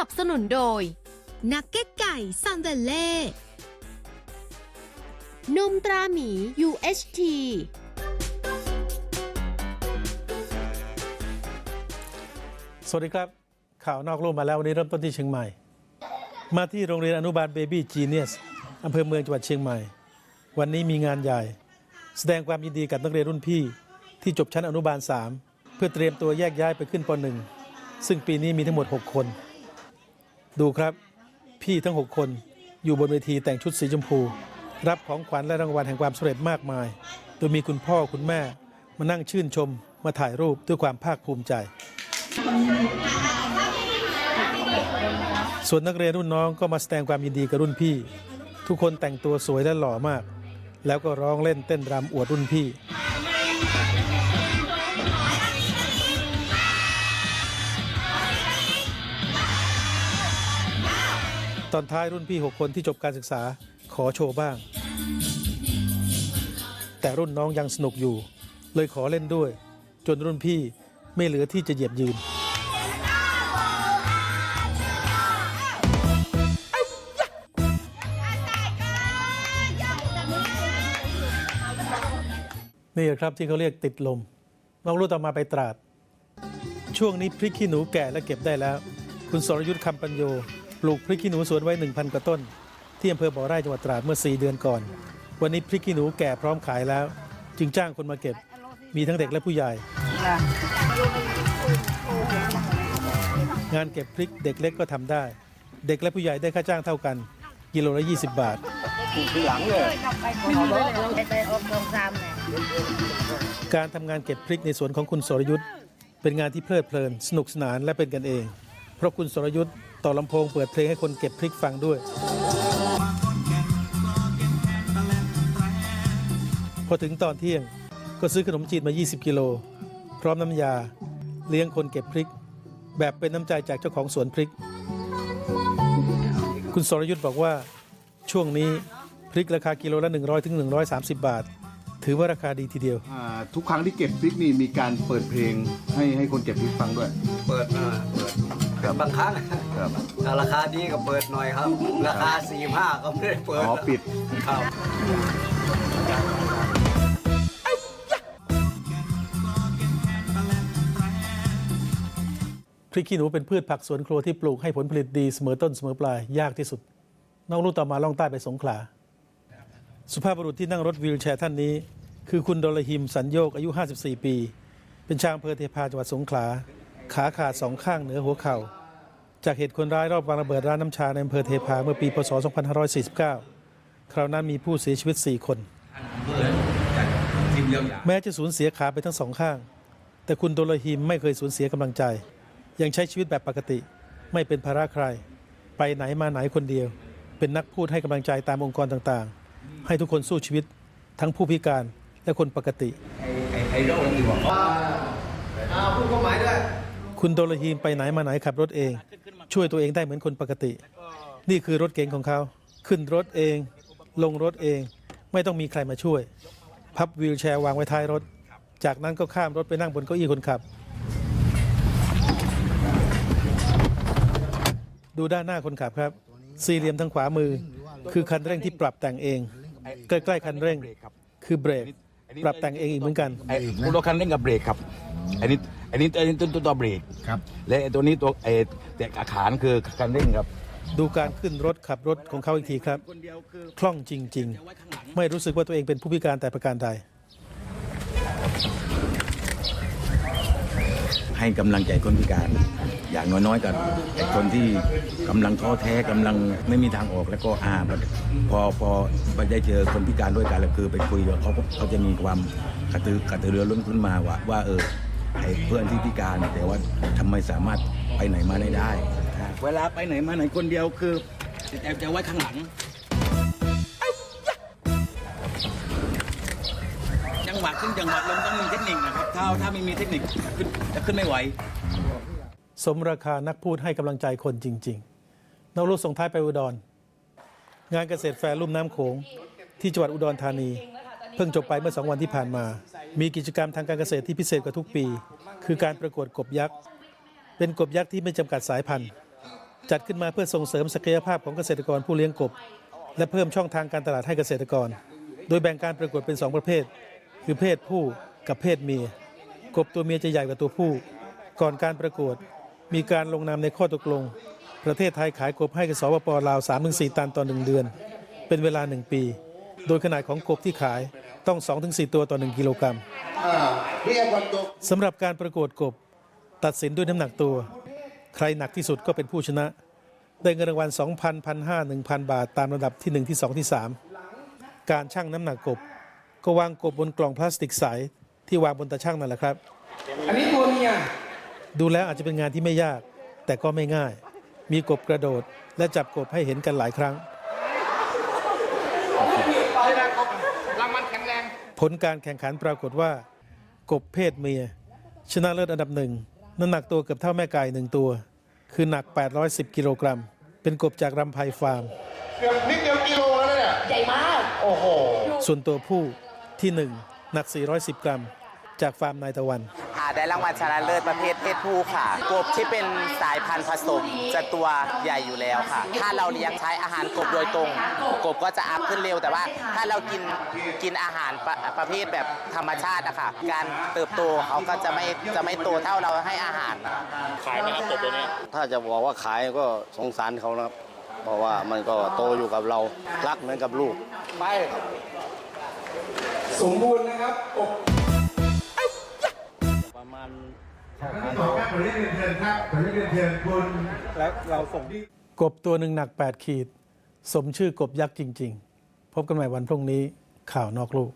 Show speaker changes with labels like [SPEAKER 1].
[SPEAKER 1] นับสนุนโดย
[SPEAKER 2] นักเก็ตไก่ซัมเวลเล่
[SPEAKER 1] นมตราหมี UHT
[SPEAKER 3] สวัสดีครับ ข่าวนอกโลกมาแล้ววันนี้เริ่มต้นที่เชียงใหม่ มาที่โรงเรียนอนุบาลเบบี้จีเนียสอำเภอเมืองจังหวัดเชียงใหม่ วันนี้มีงานใหญ่ แสดงความยินดีกับนักเรียนรุ่นพี่ ที่จบชั้นอนุบาล 3 เพื่อเตรียมตัวแยกย้ายไปขึ้นป .1 ซึ่งปีนี้มีทั้งหมด 6 คน ดูครับพี่ทั้ง 6 คนอยู่บนเวทีแต่งชุดสีชมพู รับของขวัญและรางวัลแห่งความสำเร็จมากมาย โดยมีคุณพ่อคุณแม่ มานั่งชื่นชม มาถ่ายรูปด้วยความภาคภูมิใจ ส่วนนักเรียนรุ่นน้องก็มาแสดงความยินดีกับรุ่นพี่ ทุกคนแต่งตัวสวยและหล่อมาก แล้วก็ร้องเล่นเต้นรำอวดรุ่นพี่ ตอนท้ายรุ่นพี่ 6 คนที่จบการศึกษาขอโชว์บ้าง แต่รุ่นน้องยังสนุกอยู่ เลยขอเล่นด้วย จนรุ่นพี่ไม่เหลือที่จะเหยียบยืน นี่ครับที่เขาเรียกติดลมน้องรู้ต่อมาไปตราด ช่วงนี้พริกขี้หนูแก่และเก็บได้แล้ว คุณสรยุทธ์คำปัญโย ปลูกพริกขี้หนูสวนไว้ 1,000 กว่าต้น ที่อำเภอบ่อไร่จังหวัดตราดเมื่อ 4 เดือนก่อน วันนี้พริกขี้หนูแก่พร้อมขายแล้ว จึงจ้างคนมาเก็บ มีทั้งเด็กและผู้ใหญ่ งานเก็บพริกเด็กเล็กก็ทำได้ เด็กและผู้ใหญ่ได้ค่าจ้างเท่ากัน กิโลละ 20 บาทการทำงานเก็บพริกในสวนของคุณสรยุทธ์เป็นงานที่เพลิดเพลิน สนุกสนานและเป็นกันเอง เพราะคุณสรยุทธ์ ต่อลำโพงเปิดเพลงให้คนเก็บพริกฟังด้วย พอถึงตอนเที่ยงก็ซื้อขนมจีนมา 20 กิโล พร้อมน้ำยา เลี้ยงคนเก็บพริก แบบเป็นน้ำใจจากเจ้าของสวนพริก คุณสรยุทธ์บอกว่าช่วงนี้พริกราคากิโลละ 100ถึง130 บาท ถือว่าราคาดีทีเดียว
[SPEAKER 4] อ่าทุกครั้งที่เก็บพริกนี่มีการเปิดเพลงให้ให้คนเก็บพริกฟังด้วย
[SPEAKER 5] เปิดอ่าเปิด เปิดบางครั้ง
[SPEAKER 4] ครับ
[SPEAKER 5] ถ้าราคาดีก็เปิดหน่อยครับ ราคาสี่ห้าก็ไม่ได้เปิด
[SPEAKER 4] อ๋อปิด
[SPEAKER 5] ครับ
[SPEAKER 3] พริกขี้หนูเป็นพืชผักสวนครัวที่ปลูกให้ผลผลิตดีเสมอต้นเสมอปลายยากที่สุด น้องรู้ต่อมาล่องใต้ไปสงขลา สุภาพบุรุษที่นั่งรถวีลแชร์ท่านนี้ คือคุณดลหิมสัญโยกอายุ 54 ปี เป็นชาวอำเภอเทพาจังหวัดสงขลา ขาขาดสองข้างเหนือหัวเข่า จากเหตุคนร้ายรอบวางระเบิดร้านน้ำชาในอำเภอเทพาเมื่อปีพศ 2549 คราวนั้นมีผู้เสียชีวิต 4 คน แม้จะสูญเสียขาไปทั้งสองข้าง แต่คุณโดลหิมไม่เคยสูญเสียกำลังใจ ยังใช้ชีวิตแบบปกติ ไม่เป็นภาระใคร ไปไหนมาไหนคนเดียว เป็นนักพูดให้กำลังใจตามองค์กรต่างๆ ให้ทุกคนสู้ชีวิตทั้งผู้พิการและคนปกติ
[SPEAKER 6] ไอ้ไอ้โรค
[SPEAKER 5] ุ
[SPEAKER 3] คุณโดลฮีมไปไหนมาไหนขับรถเอง ช่วยตัวเองได้เหมือนคนปกติ นี่คือรถเก๋งของเขา ขึ้นรถเอง ลงรถเอง ไม่ต้องมีใครมาช่วย พับวีลแชร์วางไว้ท้ายรถ จากนั้นก็ข้ามรถไปนั่งบนเก้าอี้คนขับ ดูด้านหน้าคนขับครับ สี่เหลี่ยมทางขวามือ คือคันเร่งที่ปรับแต่งเอง ใกล้ๆคันเร่ง คือเบรก ปรับแต่งเองอีกเหมือนกัน
[SPEAKER 6] ไอ้รถคันเร่งกับเบรกครับอันนี้ อันนี้อันนี้ตัวตัวตัวเบรก
[SPEAKER 4] ครับ
[SPEAKER 6] และไอ้ตัวนี้ตัวไอ้แต่ขาขานคือคันเร่งครับ
[SPEAKER 3] ดูการขึ้นรถขับรถของเขาอีกทีครับ คล่องจริง ๆ ไม่รู้สึกว่าตัวเองเป็นผู้พิการแต่ประการใด
[SPEAKER 6] ให้กำลังใจคนพิการ อย่างน้อยๆกับไอ้คนที่กำลังท้อแท้กำลังไม่มีทางออกแล้วก็อ่าพอพอไปได้เจอคนพิการด้วยกันแล้วคือไปคุยกับเขาเขาจะมีความกระตือกระตือรือร้นขึ้นมาว่าว่าเออ ไอ้เพื่อนที่พิการแต่ว่าทำไมสามารถไปไหนมาไหนได้ เวลาไปไหนมาไหนคนเดียวคือจะจะไว้ข้างหลังจังหวะขึ้นจังหวะลงต้องมีเทคนิคนะครับถ้าถ้าไม่มีเทคนิคขึ้นจะขึ้นไม่ไหว
[SPEAKER 3] สมราคานักพูดให้กำลังใจคนจริง ๆนอกรูส่งท้ายไปอุดร งานเกษตรแฟร์ลุ่มน้ำโขงที่จังหวัดอุดรธานี เพิ่งจบไปเมื่อสองวันที่ผ่านมา มีกิจกรรมทางการเกษตรที่พิเศษกว่าทุกปี คือการประกวดกบยักษ์ เป็นกบยักษ์ที่ไม่จำกัดสายพันธุ์ จัดขึ้นมาเพื่อส่งเสริมศักยภาพของเกษตรกรผู้เลี้ยงกบ และเพิ่มช่องทางการตลาดให้เกษตรกร โดยแบ่งการประกวดเป็น 2 ประเภท คือเพศผู้กับเพศเมีย กบตัวเมียจะใหญ่กว่าตัวผู้ ก่อนการประกวด มีการลงนามในข้อตกลง ประเทศไทยขายกบให้กับสปปลาว 3-4 ตันต่อ1เดือน เป็นเวลา 1 ปี โดยขนาดของกบที่ขาย ต้อง 2-4 ตัวต่อ 1 กิโลกรัมสำหรับการประกวดกบ ตัดสินด้วยน้ำหนักตัว ใครหนักที่สุดก็เป็นผู้ชนะ ได้เงินรางวัล 2,000 1,500 1,000 บาท ตามระดับที่ 1 ที่ 2 ที่ 3 การชั่งน้ำหนักกบ ก็วางกบบนกล่องพลาสติกใสที่วางบนตาช่างนั่นแหละครับ
[SPEAKER 7] อันนี้ตัวเมีย
[SPEAKER 3] ดูแล้วอาจจะเป็นงานที่ไม่ยาก แต่ก็ไม่ง่าย มีกบกระโดดและจับกบให้เห็นกันหลายครั้ง ผลการแข่งขันปรากฏว่า กบเพศเมีย ชนะเลิศอันดับหนึ่งน้ำหนักตัวเกือบเท่าแม่ไก่หนึ่งตัว คือหนัก 810 กิโลกรัม เป็นกบจากรำไพฟาร์ม
[SPEAKER 8] เกือบนิดเดียวกิโลแล้วเนี่ย ใหญ่มาก โอ้โห
[SPEAKER 3] ส่วนตัวผู้ที่หนึ่งหนัก 410 กรัม จากฟาร์มนายตะวัน
[SPEAKER 9] อ่า ได้รางวัลชนะเลิศประเภทเพศผู้ค่ะ กบที่เป็นสายพันธุ์ผสมจะตัวใหญ่อยู่แล้วค่ะ ถ้าเราเลี้ยงใช้อาหารกบโดยตรง กบก็จะอัพขึ้นเร็ว แต่ว่าถ้าเรากินกินอาหารประประเภทแบบธรรมชาติอะค่ะ การเติบโตเขาก็จะไม่จะไม่โตเท่าเราให้อาหาร
[SPEAKER 5] ถ้าจะบอกว่าขายก็สงสารเขานะครับ เพราะว่ามันก็โตอยู่กับเรา รักเหมือนกับลูก
[SPEAKER 7] ไป สมบูรณ์นะครับอก แล้วเราส่ง
[SPEAKER 3] กบตัวหนึ่งหนัก 8 ขีด สมชื่อกบยักษ์จริง ๆ พบกันใหม่วันพรุ่งนี้ข่าวนอกลูก